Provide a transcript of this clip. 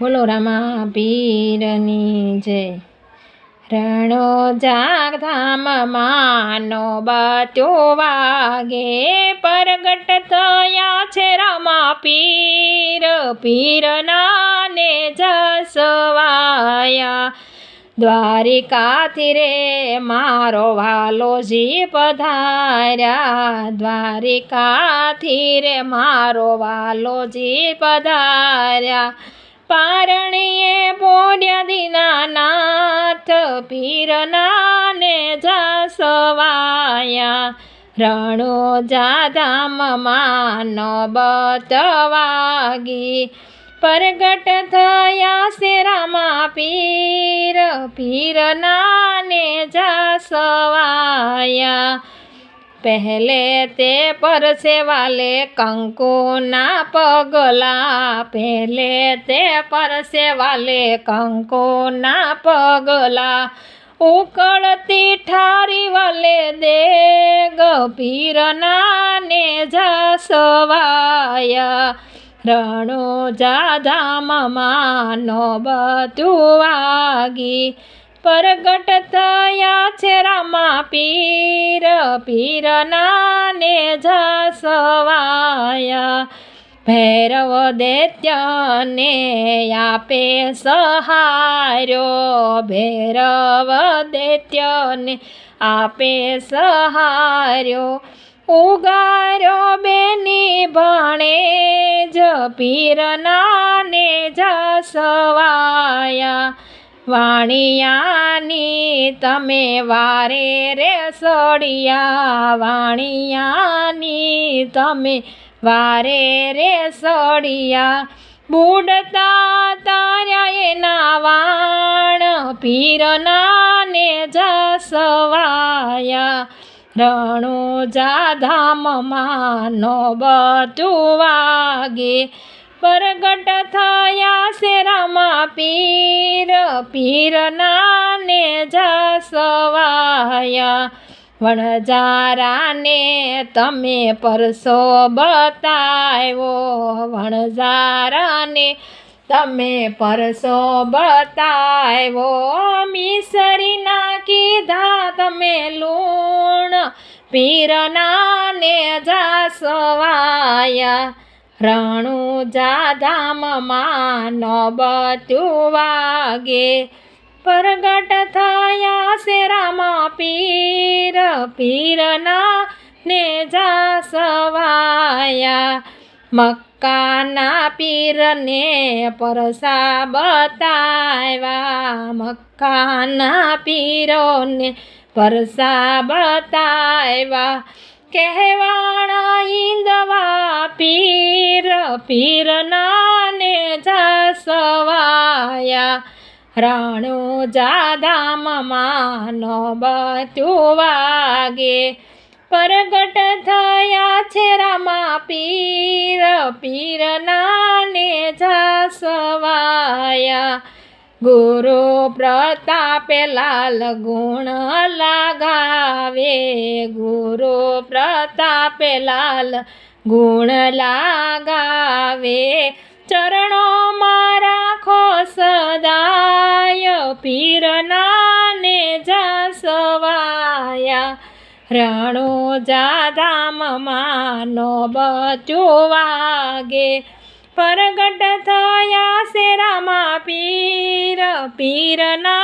બોલો રામા પીરની જય. રણો જાગ ધામ માનો બત્યો વાગે, પરગટ થયા છે રામા પીર પીરના ને જસવાયા, દ્વારિકાથી રે મારો વાલો જી પધાર્યા દ્વારિકાથી રે મારો વાલો જી પધાર્યા પારણીએ બોલ્યા દીનાનાથ પીરનાને જસવાયા. રણો જાધામમાં નોબત પરગટ થયા છે પીર પીરનાને જસવાયા. પહેલે તે પરસે વાલે કંકુના પગલા. પહેલે તે પરસે વાલે કંકુના પગલા. ઉકળતી ઠારી વાલે દે ગભીરના ને જસવાયા રણો જાધામમાં નો બધું વાગી. પરગટ થયા છે રામા પીર પીર નાને જસવાયા. ભૈરવ દૈત્યને આપે સહાર્યો. ભૈરવ દૈત્યને આપે સહાર્યો. ઉગાર્યો બેની ભણે જ પીર નાને જસવાયા. વાણિયાની તમે વારે રે સળિયા. વાણિયાની તમે વારે રે સળિયા. બુડતા તાર્યા એના વાણ પીરના ને જસવાયા. રણો જાધામમાં નો બધું વાગે. પરગટ થયા છે રામા પીર. પીર નાને જસવાયા. વણજારાને તમે પરસો બતાવ્યો. વણજારાને તમે પરસો બતાવ્યો. મિસરીના કીધા, તમે લૂણ. પીરનાને જાસવાયા. રણુ જાધામમાં નો બધું વાગે. પરગટ થયા છે રામા પીર, પીરના ને જા સવાયા. મક્કાના પીરને પરસા બતાવ્યા. મક્કાના પીરોને પરસા બતાવ્યા. કહેવાણા ઈંદવા પીર પીર નાને જસવાયા. રાણો જાધામમાં નો બધું વાગે. પરગટ થયા છે રામા પીર પીર નાને જસવાયા. ગુરુ પ્રતાપે લાલ ગુણ લાગાવે ગુરુ પ્રતાપે લાલ ગુણ લાગાવે. ચરણો મારા ખો સદાય પીરનાને જસવાયા. રણો જાધામમાં માનો બચો વાગે. પરગટ થયા શેરામાં પીર, પીરના